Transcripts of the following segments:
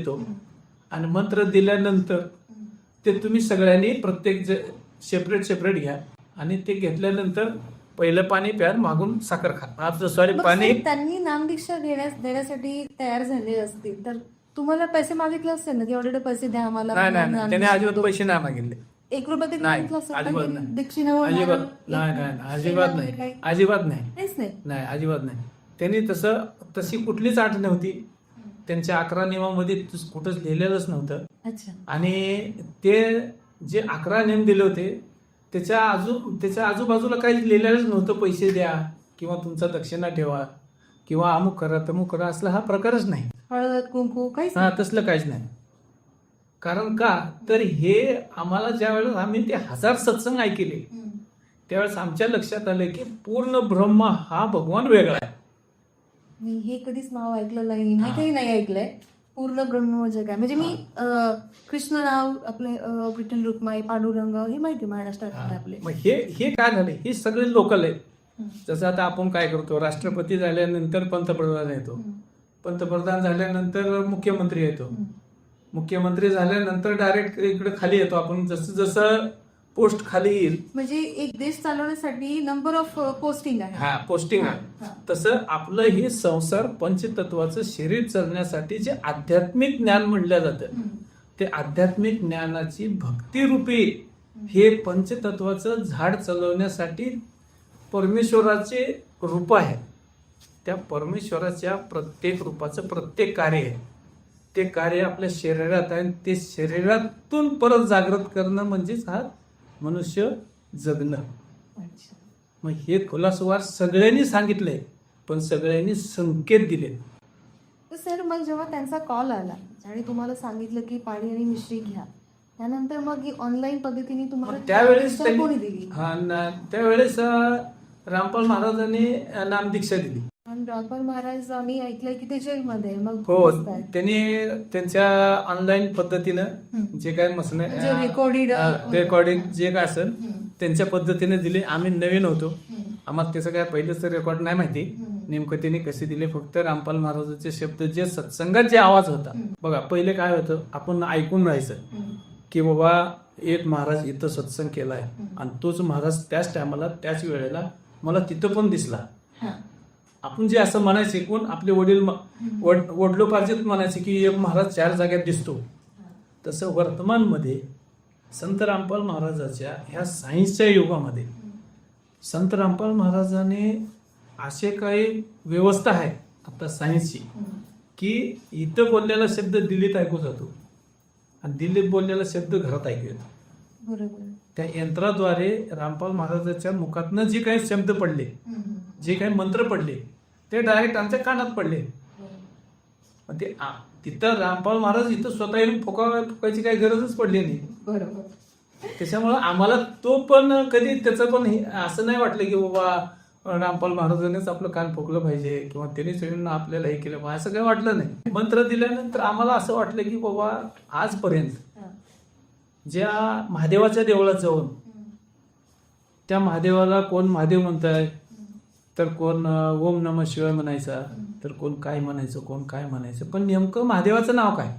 देतो. आणि मंत्र दिल्यानंतर ते तुम्ही सगळ्यांनी प्रत्येक सेपरेट सेपरेट घ्या. आणि ते घेतल्यानंतर पहिलं पाणी प्या मागून साखर खा. सॉरी पाणी साहेब, त्यांनी नामदीक्षा घेण्यास देण्यासाठी तयार झाले असतील तर तुम्हाला पैसे मागितले असतील ना? की ऑलरेडी पैसे द्या आम्हाला? नाही नाही नाही. त्याने अजिबात. पैसे नाही मागितले. एक रुपया तरी नाही मागितलं असेल अजिबात का? नाही. अजिबात नाही एक- नाही नाही. अजिबात नाही. वगैरे अजिबात नाही. काहीच नाही. नाही अजिबात नाही. त्यांनी तसं तशी कुठलीच आठ नव्हती. त्यांच्या अकरा नियमामध्ये कुठंच लिहिलेलंच नव्हतं. अच्छा. आणि ते जे अकरा नियम दिले होते त्याच्या आजू त्याच्या आजूबाजूला काही लिहिलेलंच नव्हतं. पैसे द्या किंवा तुमचा दक्षिणा ठेवा किंवा अमुक करा तमुक करा असला हा प्रकारच नाही. हळद कुंकू काहीच हा तसलं काहीच नाही. कारण का? तर हे आम्हाला ज्या वेळेस आम्ही ते हजार सत्संग ऐकले. त्यावेळेस आमच्या लक्षात आलं की पूर्ण ब्रह्म हा भगवान वेगळा आहे. मी हे कधीच नाव ऐकलं नाही माहितीही नाही ऐकलंय. पूर्ण ब्रह्म म्हणजे काय म्हणजे मी कृष्ण नाव आपले विठ्ठल रुक्माई पांडुरंग हे माहिती महाराष्ट्रात आहे आपले. मग हे हे काय झाले हे सगळे लोकल आहेत. जसं आता आपण काय करतो राष्ट्रपती झाल्यानंतर पंतप्रधान येतो. पंतप्रधान झाल्यानंतर मुख्यमंत्री येतो. मुख्यमंत्री झाल्यानंतर डायरेक्ट इकडे खाली येतो. आपण जसं जसं पोस्ट खाली येईल. म्हणजे एक देश चालवण्यासाठी नंबर ऑफ पोस्टिंग आहे. हा पोस्टिंग आहे. तसं आपलं हे संसार पंचतत्वाचं शरीर चालण्यासाठी जे आध्यात्मिक ज्ञान म्हणलं जातं ते आध्यात्मिक ज्ञानाची भक्तिरूपी हे पंचतत्वाचं झाड चालवण्यासाठी परमेश्वराचे रूप आहे. त्या परमेश्वराच्या प्रत्येक रूपाचं प्रत्येक कार्य आहे. ते कार्य आपल्या शरीरात आहे आणि ते शरीरातून परत जागृत करणं म्हणजेच हा मनुष्य जगणं. मग हे खुलासवार सगळ्यांनी सांगितलंय पण सगळ्यांनी संकेत दिले तर सर मग जेव्हा त्यांचा कॉल आला आणि तुम्हाला सांगितलं की पाणी आणि मिश्री घ्या त्यानंतर मग ऑनलाईन पद्धतीने तुम्हाला त्यावेळेस कोणी दिली? हा ना त्यावेळेस रामपाल महाराजांनी अं, नामदीक्षा दिली. आणि रामपाल महाराज आम्ही ऐकलंय की ते जेलमध्ये आहे. मग हो? त्यांनी त्यांच्या ऑनलाईन पद्धतीनं जे काय मसने recorded, अं, रेकॉर्डिंग जे काय असेल त्यांच्या पद्धतीने दिले. आम्ही नवीन होतो. आम्हाला त्याचं काय पहिलंच रेकॉर्ड नाही माहिती. नेमकं त्यांनी कसे दिले फक्त रामपाल महाराजाचे शब्द जे सत्संगात जे आवाज होता. बघा पहिले काय होतं आपण ऐकून राहायचं की बाबा एक महाराज इथं सत्संग केलाय. आणि तोच महाराज त्याच टायमाला त्याच वेळेला मला तिथं पण दिसला. हा. आपण जे असं म्हणायचे कोण आपले वडील वडलोपार्जित म्हणायचे की एक महाराज चार जाग्यात दिसतो. तसं वर्तमानमध्ये संत रामपाल महाराजाच्या ह्या सायन्सच्या युगामध्ये संत रामपाल महाराजाने असे काही व्यवस्था आहे आता सायन्सची की इथं बोललेला शब्द दिल्लीत ऐकू जातो. आणि दिल्लीत बोललेला शब्द घरात ऐकू येतो. बरोबर. त्या यंत्राद्वारे रामपाल महाराजाच्या मुखातनं जे काही शब्द पडले जे काही मंत्र पडले ते डायरेक्ट आमच्या कानात पडले. मग ते आ- तिथं रामपाल महाराज इथं स्वतः येऊन फुका फुकायची काही गरजच पडली नाही. बरोबर. त्याच्यामुळं आम्हाला तो पण कधी त्याचं पण असं नाही वाटलं की बाबा रामपाल महाराजांनीच आपलं कान फुकलं पाहिजे किंवा त्यांनीच येऊन आपल्याला हे केलं पाहिजे असं काही वाटलं नाही. मंत्र दिल्यानंतर आम्हाला असं वाटलं की बाबा आजपर्यंत. ज्या महादेवाच्या देवळात जाऊन त्या महादेवाला कोण महादेव म्हणताय? तर कोण ओम नम शिवाय म्हणायचा तर कोण काय म्हणायचं कोण काय म्हणायचं? पण नेमकं महादेवाचं नाव काय?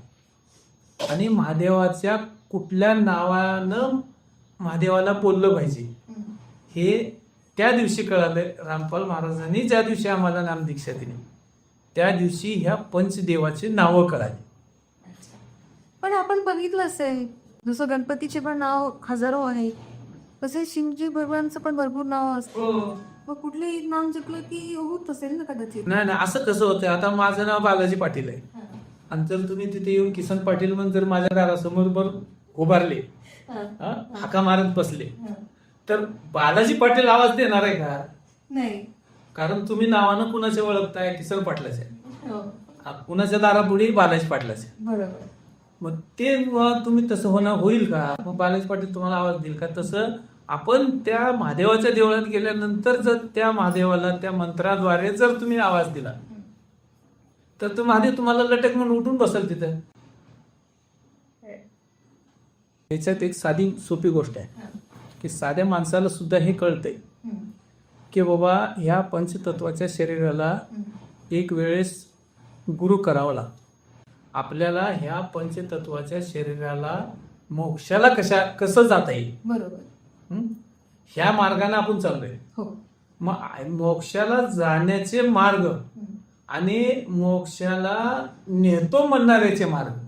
आणि महादेवाच्या कुठल्या नावानं महादेवाला बोललं पाहिजे? हे त्या दिवशी कळालं रामपाल महाराजांनी ज्या दिवशी आम्हाला नामदीक्षा दिली त्या दिवशी ह्या पंचदेवाची नावं कळाली. पण आपण बघितलं असेल जसं गणपतीचे पण नाव हजारो आहे तसे शिवजी भगवानचं पण भरपूर नाव असतं. मग कुठले एक नाव जपलं की होत असेल ना कदाचित. नाही नाही असं कसं होतं आता माझं नाव बालाजी पाटील आहे. आणि जर तुम्ही तिथे येऊन किसन पाटील म्हणून जर माझ्या दारासमोर बर उभारले हा. हा, हाका मारत बसले तर बालाजी पाटील आवाज देणार आहे का? नाही. कारण तुम्ही नावानं कुणाचे ओळखताय? किसन पाटलाचे हो. कुणाच्या दारापुढे बालाजी पाटलाचे बरोबर. मग ते तुम्ही तसं होणं होईल का? मग बालाजी पाटील तुम्हाला आवाज देईल का? तसं आपण त्या महादेवाच्या देवळात गेल्यानंतर जर त्या महादेवाला त्या मंत्राद्वारे जर तुम्ही आवाज दिला तर तो महादेव तुम्हाला लटक म्हणून उठून बसेल तिथं. याच्यात एक साधी सोपी गोष्ट आहे की साध्या माणसाला सुद्धा हे कळतंय की बाबा ह्या पंचतत्वाच्या शरीराला एक वेळेस गुरु करावा लागतो. आपल्याला ह्या पंचतत्वाच्या शरीराला मोक्षाला कशा कसं जाता येईल? बरोबर? ह्या मार्गाने आपण चाललोय. हो. मग मोक्षाला जाण्याचे मार्ग आणि मोक्षाला नेतो म्हणणाऱ्याचे मार्ग.